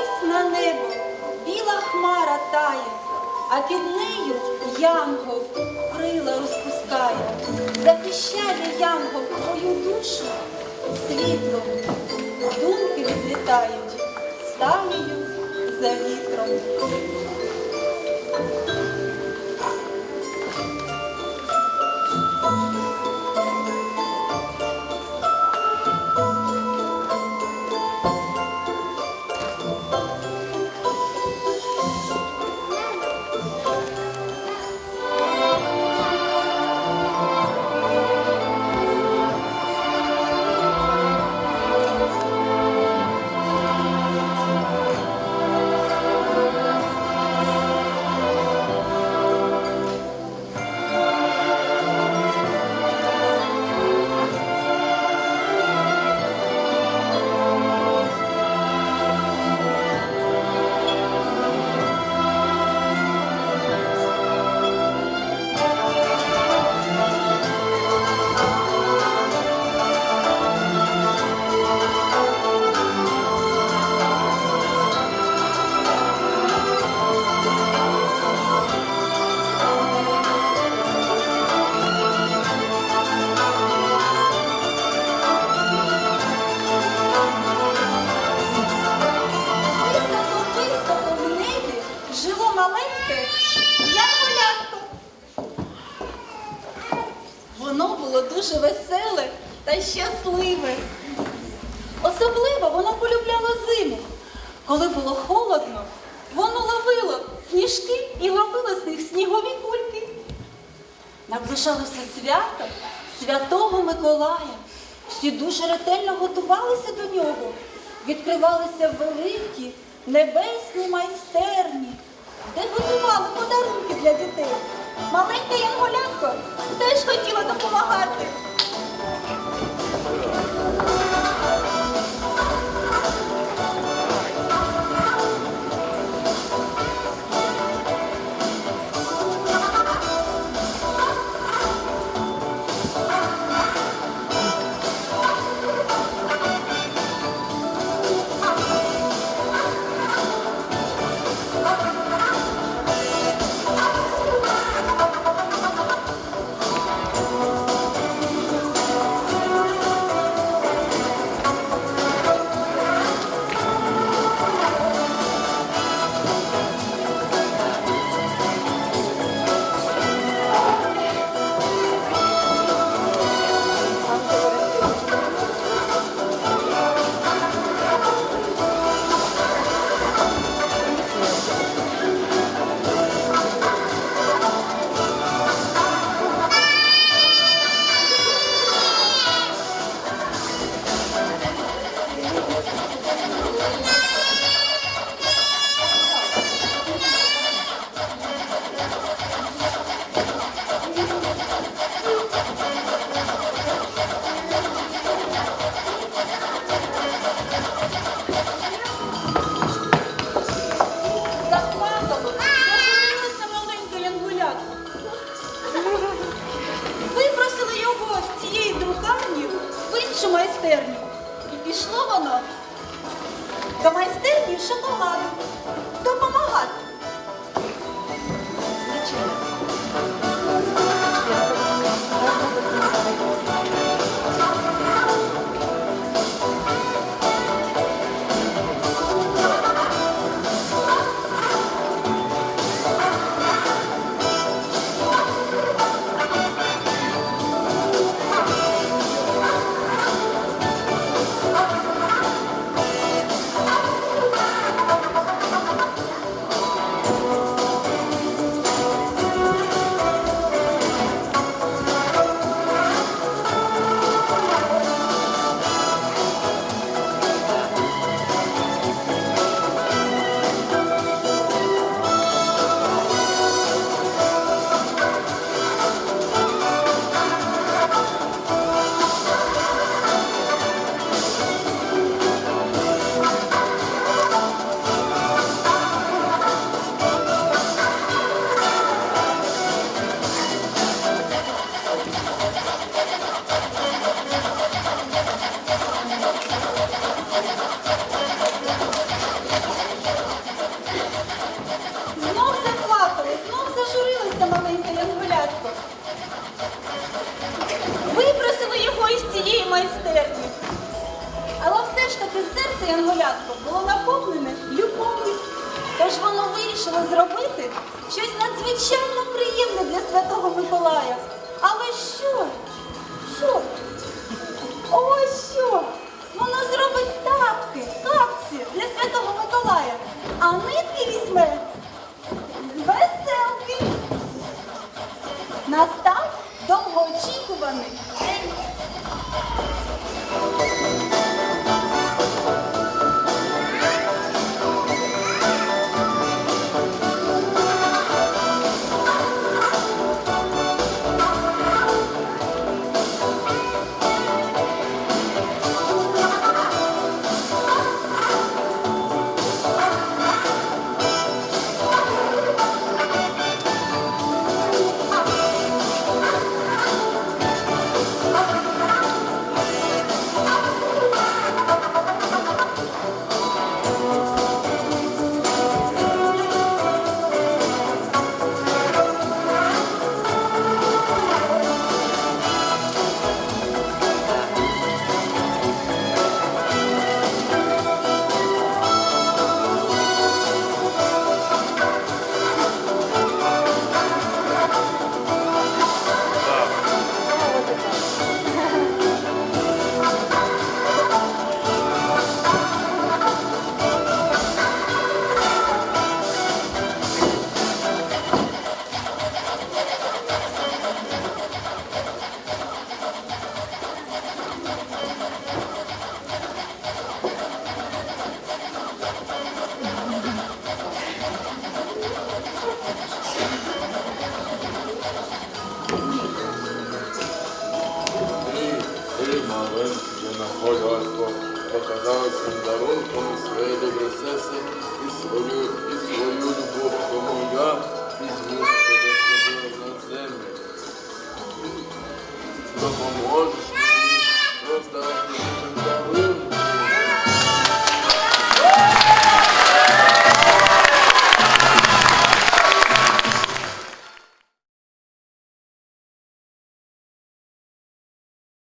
Ось на небо біла хмара тає, а під нею янгол крила розпускає. Захищає янгол твою душу світлом. Думки відлітають сталію за вітром. Дуже веселе та щасливе. Особливо воно полюбляло зиму. Коли було холодно, воно ловило сніжки і робило з них снігові кульки. Наближалося свято Святого Миколая. Всі дуже ретельно готувалися до нього. Відкривалися великі небесні майстерні, де готували подарунки для дітей. Маленька Янголятко теж хотіла допомагати. Випросили його з цієї друкарні в іншу майстерню. І пішло воно до майстерні шоколаду майстерні. Але все ж таки серце Янголятко було наповнене любов'ю, тож воно вирішило зробити щось надзвичайно приємне для Святого Миколая. Але що? Що? О, що? Воно зробить тапки, капці для Святого Миколая, а нитки показали цим дарунком своє добре серце свою, і свою любов, тому